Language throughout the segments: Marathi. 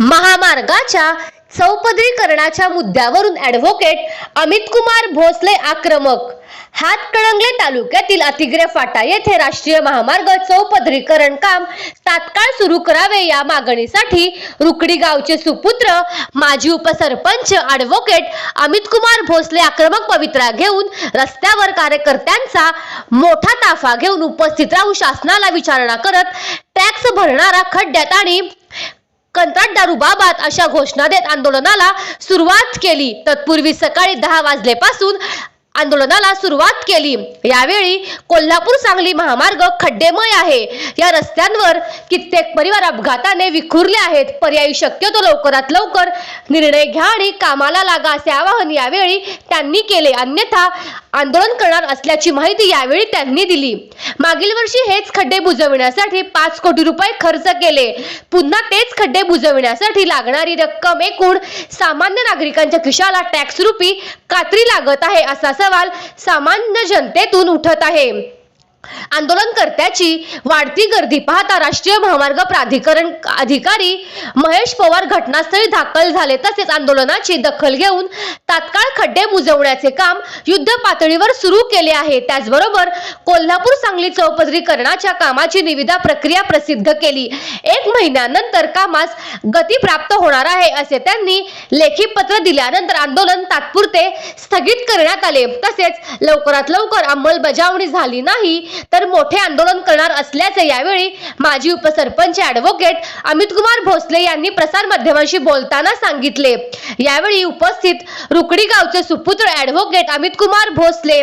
महामार्गाच्या चौपदरीकरणाच्या मुद्द्यावरून ॲडव्होकेट अमित कुमार भोसले आक्रमक. हातकणंगले तालुक्यातील अतिग्रे फाटा येथे राष्ट्रीय महामार्ग चौपदरीकरण काम तात्काळ सुरू करावे या मागणीसाठी रुकडी गावचे सुपुत्र माजी उपसरपंच ॲडव्होकेट अमित कुमार भोसले आक्रमक पवित्रा घेऊन रस्त्यावर कार्यकर्त्यांचा मोठा ताफा घेऊन उपस्थित राहून शासनाला विचारणा करत टॅक्स भरणारा खड्ड्यात आणि कंत्राटदारूबाबत अशा घोषणा देत आंदोलनाला सुरुवात केली. तत्पूर्वी सकाळी दहा वाजल्यापासून आंदोलनाला सुरुवात केली. यावेळी कोल्हापूर सांगली महामार्ग खड्डेमय आहे. या रस्त्यांवर कित्येक परिवार अपघाताने विखुरले आहेत. पर्यायी शक्यतो लवकरात लवकर निर्णय घ्या आणि कामाला लागा असे आवाहन यावेळी त्यांनी केले. अन्यथा आंदोलन करणार असल्याची माहिती यावेळी त्यांनी दिली. मागील वर्षी हेच खड्डे बुजविण्यासाठी पाच कोटी रुपये खर्च केले. पुन्हा तेच खड्डे बुजविण्यासाठी लागणारी रक्कम एकूण सामान्य नागरिकांच्या खिशाला टॅक्स रुपी कात्री लागत आहे असा सवाल सामान्य जनतेतून उठत आहे. आंदोलनकर्त्याची वाढती गर्दी पाहता राष्ट्रीय महामार्ग प्राधिकरण अधिकारी महेश पवार घटनास्थळी दाखल झाले. तसेच आंदोलनाची दखल घेऊन तात्काळ खड्डे बुजवण्याचे काम युद्ध पातळीवर सुरू केले आहे. त्याचबरोबर कोल्हापूर सांगली चौपदरीकरणाच्या कामाची निविदा प्रक्रिया प्रसिद्ध केली. एक महिन्यानंतर कामास गती प्राप्त होणार आहे असे त्यांनी लेखी पत्र दिल्यानंतर आंदोलन तात्पुरते स्थगित करण्यात आले. तसेच लवकरात लवकर अंमलबजावणी झाली नाही तर मोठे आंदोलन करणार असल्याचे यावेळी माजी उपसरपंच ॲडव्होकेट अमित कुमार भोसले यांनी प्रसार माध्यमांशी बोलताना सांगितले. यावेळी उपस्थित रुकडी गावचे सुपुत्र ॲडव्होकेट अमित कुमार भोसले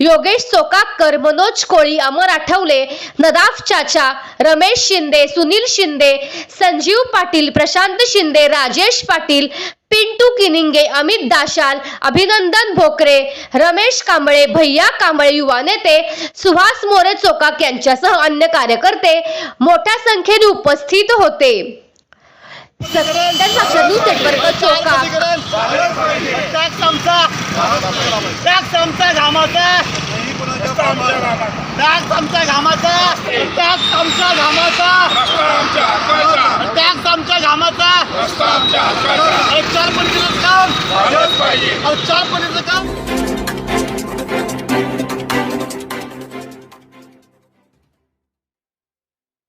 योगेश चोकाकर मनोज कोळी अमर आठवले नदाफ चाचा रमेश शिंदे सुनील शिंदे संजीव पाटील प्रशांत शिंदे राजेश पाटील पिंटू किनिंगे अमित दाशाल अभिनंदन भोकरे रमेश कांबळे भैया कांबळे युवा नेते सुहास मोरे चोकाक यांच्यासह अन्य कार्यकर्ते मोठ्या संख्येने उपस्थित होते. टॅक्स आमचा. घामाचा. टॅक्स आमचा घामाचा. टॅक्स आमचा घामाचा. टॅक्स आमच्या घामाचा चार पंचायत काम चार पंचायत काम